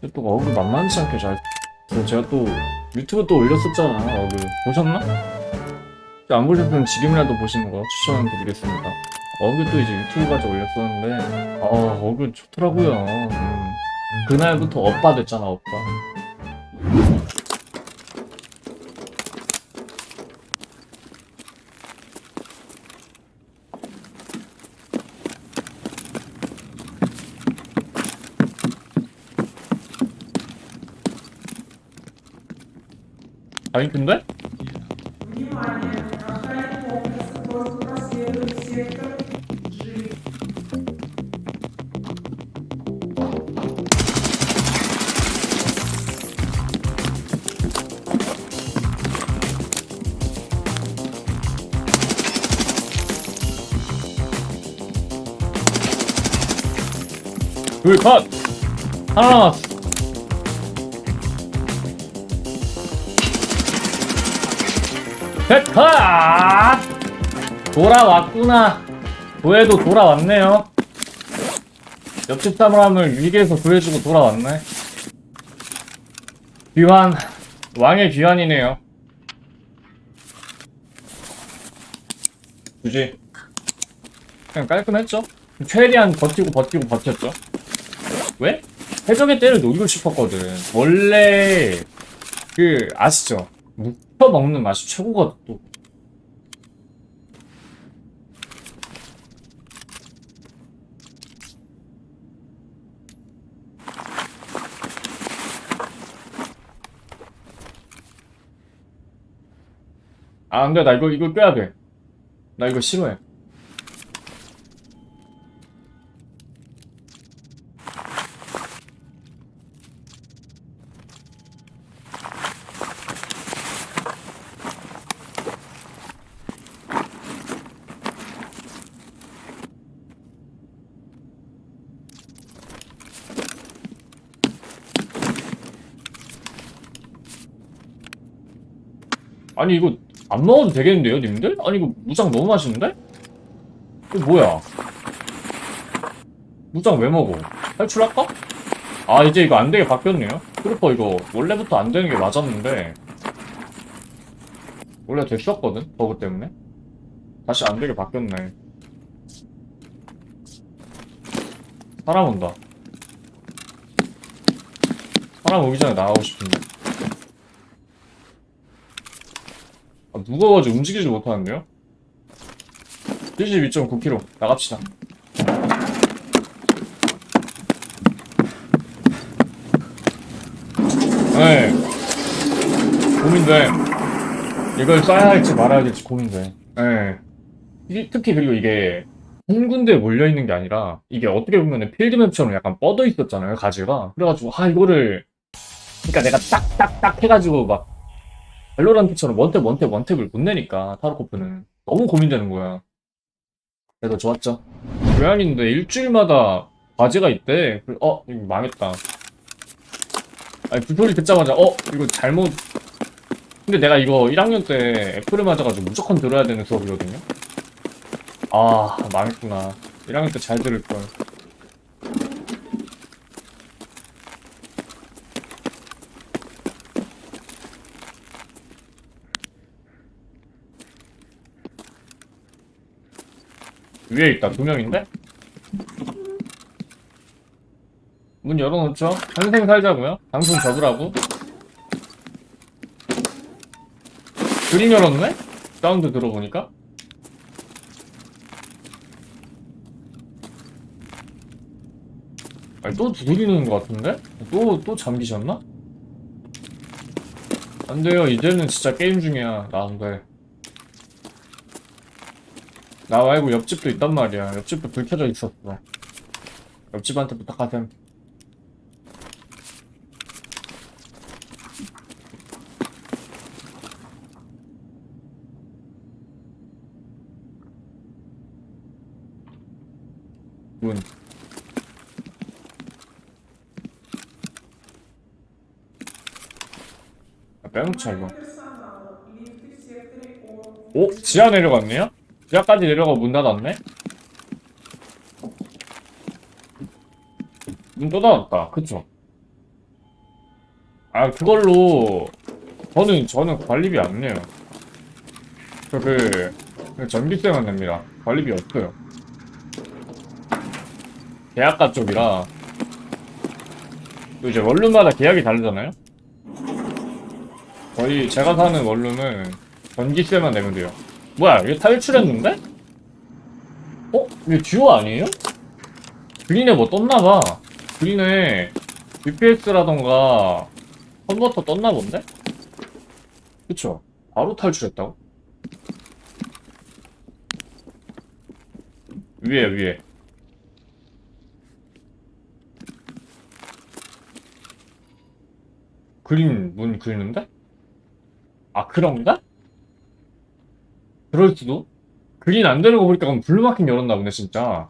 근데 또 어그 만만치 않게 잘 제가 또 유튜브 또 올렸었잖아 어그 보셨나? 안 보셨으면 지금이라도 보시는 거 추천드리겠습니다 어그 또 이제 유튜브까지 올렸었는데 어 어그 좋더라고요 음. 그날부터 업바 됐잖아 업바 아니 근데? 둘 컷! 하나 남았어 셋컷 돌아왔구나. 도해도 돌아왔네요. 옆집 사람을 위기에서 구해주고 돌아왔네. 귀환. 왕의 귀환이네요. 굳이. 그냥 깔끔했죠? 최대한 버티고 버티고 버텼죠? 왜? 해적의 때를 노리고 싶었거든. 원래 그 아시죠? 묵 혀 먹는 맛이 최고거든 또. 아, 안 돼. 나 이거, 이거 빼야 돼. 나 이거 싫어해. 아니 이거 안 먹어도 되겠는데요 님들? 아니 이거 무장 너무 맛있는데? 이거 뭐야 무장 왜 먹어? 탈출할까? 아 이제 이거 안 되게 바뀌었네요 트루퍼 이거 원래부터 안 되는 게 맞았는데 원래 됐었거든 버그 때문에 다시 안 되게 바뀌었네 사람 온다 사람 오기 전에 나가고 싶은데 무거워가지고 움직이지 못하는데요? 72.9kg 나갑시다. 네. 고민돼. 이걸 써야 할지 말아야 될지 고민돼. 네. 이- 특히 그리고 이게 한 군데에 몰려있는 게 아니라 이게 어떻게 보면 필드맵처럼 약간 뻗어 있었잖아요 가지가. 그래가지고 아 이거를 그러니까 내가 딱딱딱 해가지고 막 밸로란트처럼 원탭 원탭 원탭을 못 내니까 타르코프는 너무 고민되는 거야. 그래도 좋았죠. 교양인데 일주일마다 과제가 있대. 그래, 어 이거 망했다. 아니 그 소리 듣자마자 어 이거 잘못. 근데 내가 이거 1학년 때 애플을 맞아가지고 무조건 들어야 되는 수업이거든요. 아 망했구나. 1학년 때 잘 들을 걸. 위에 있다 두 명인데? 문 열어놓죠? 평생 살자고요? 방송 접으라고? 그림 열었네? 사운드 들어보니까? 아니 또 두드리는 것 같은데? 또, 또 잠기셨나? 안 돼요 이제는 진짜 게임 중이야 나 안돼 나 말고 옆집도 있단 말이야. 옆집도 불 켜져 있었어. 옆집한테 부탁하셈. 문. 아, 빼놓자, 이거. 오? 지하 내려갔네요? 지하까지 내려가 문 닫았네? 문 또 닫았다. 그쵸? 아 그걸로 저는 저는 관리비 안 내요. 저 그 그 전기세만 냅니다. 관리비 없어요. 계약가 쪽이라 또 이제 원룸마다 계약이 다르잖아요. 거의 제가 사는 원룸은 전기세만 내면 돼요. 뭐야 이게 탈출했는데? 어? 이게 듀오 아니에요? 그린에 뭐 떴나봐. 그린에 BPS라던가 컨버터 떴나 본데? 그쵸? 바로 탈출했다고? 위에 위에 그림 문 그리는데? 아 그런가? 그럴 수도? 그린 안 되는 거 보니까 그럼 블루마킹 열었나 보네 진짜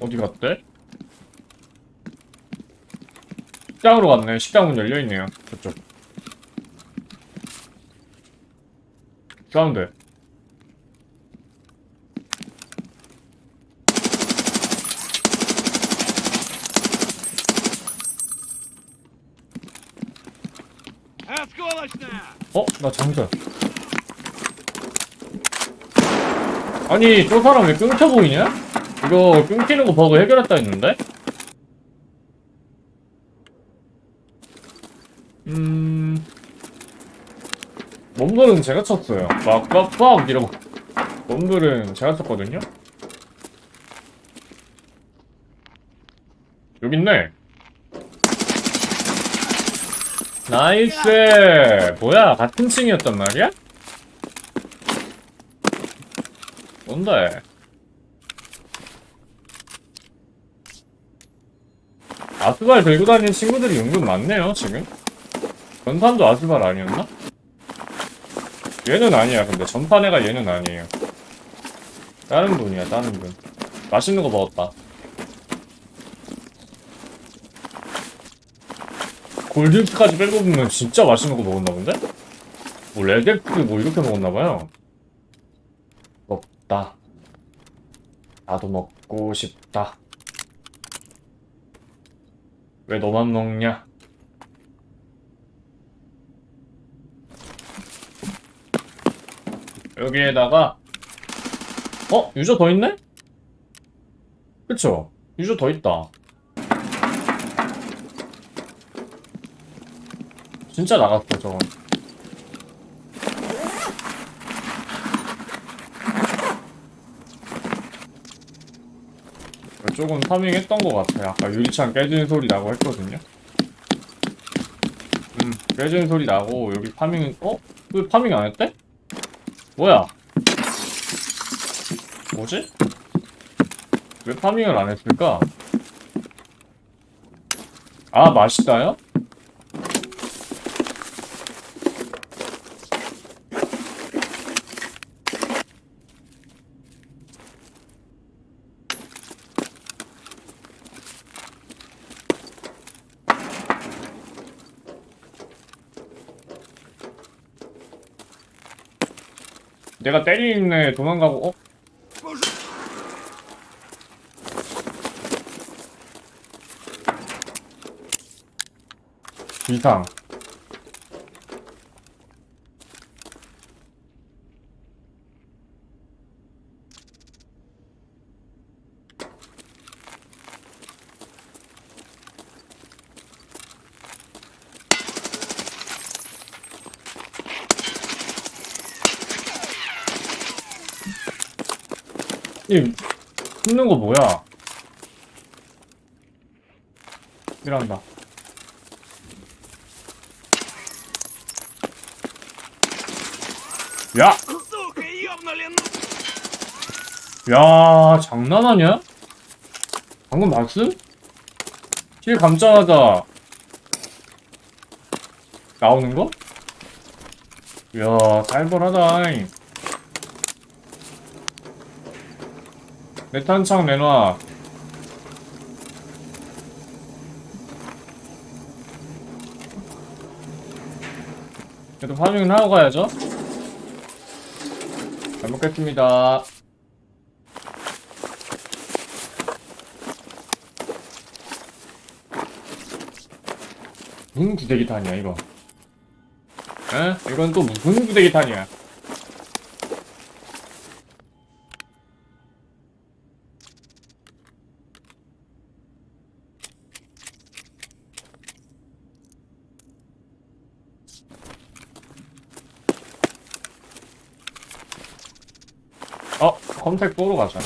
어디 갔대? 식당으로 갔네. 식당 문 열려있네요. 저쪽. 사운드. 어? 나 장전. 아니, 저 사람 왜 끊겨 보이냐? 이거 끊기는 거 버그 해결했다 했는데? 음... 몸들은 제가 쳤어요. 빡빡빡 이러고. 몸들은 제가 쳤거든요? 여기 있네. 나이스! 뭐야, 같은 층이었단 말이야? 뭔데? 아스발 들고 다니는 친구들이 은근 많네요, 지금. 전판도 아스발 아니었나? 얘는 아니야, 근데. 전판 애가 얘는 아니에요. 다른 분이야, 다른 분. 맛있는 거 먹었다. 골드까지 빼고 보면 진짜 맛있는 거 먹었나 본데? 뭐, 레덱스 뭐 이렇게 먹었나 봐요. 먹다. 나도 먹고 싶다. 왜 너만 먹냐? 여기에다가 어? 유저 더 있네? 그쵸? 유저 더 있다 진짜 나갔어 저건 이쪽은 파밍했던 것 같아요 아까 유리창 깨지는 소리 나고 했거든요 음 깨지는 소리 나고 여기 파밍은 어? 왜 파밍 안 했대? 뭐야? 뭐지? 왜 파밍을 안 했을까? 아, 맛있다요? 내가 때리는 애 도망가고, 어? 이상. 이 숨는 거 뭐야? 일한다. 야! 야, 장난 아니야? 방금 봤음? 실 감자하다. 나오는 거? 야, 살벌하다잉. 메탄창 내놔. 그래도 파밍은 하고 가야죠. 잘 먹겠습니다. 무슨 구대기 탄이야 이거? 에? 이건 또 무슨 구대기 탄이야? 어? 컴택 4로 가자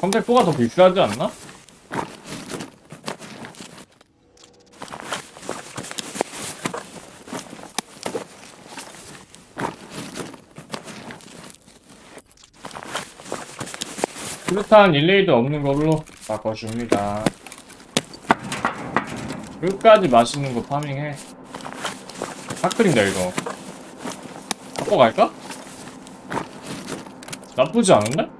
컴택 4가 더 비싸지 않나? 수류탄 일레이드 없는 걸로 바꿔줍니다. 끝까지 맛있는 거 파밍해. 타클인다 이거. 바꿔 갈까? 나쁘지 않은데?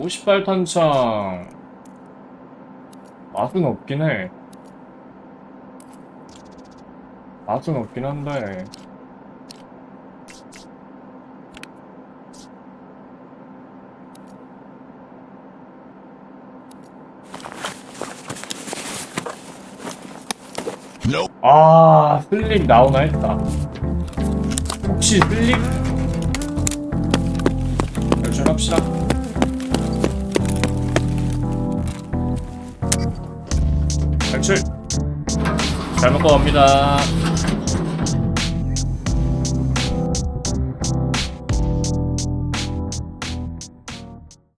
(58) 탄창 맛은 없긴 해 맛은 없긴 한데 아, 슬립 나오나 했다. 혹시 슬립? 결정합시다. 탈출! 잘 먹고 갑니다.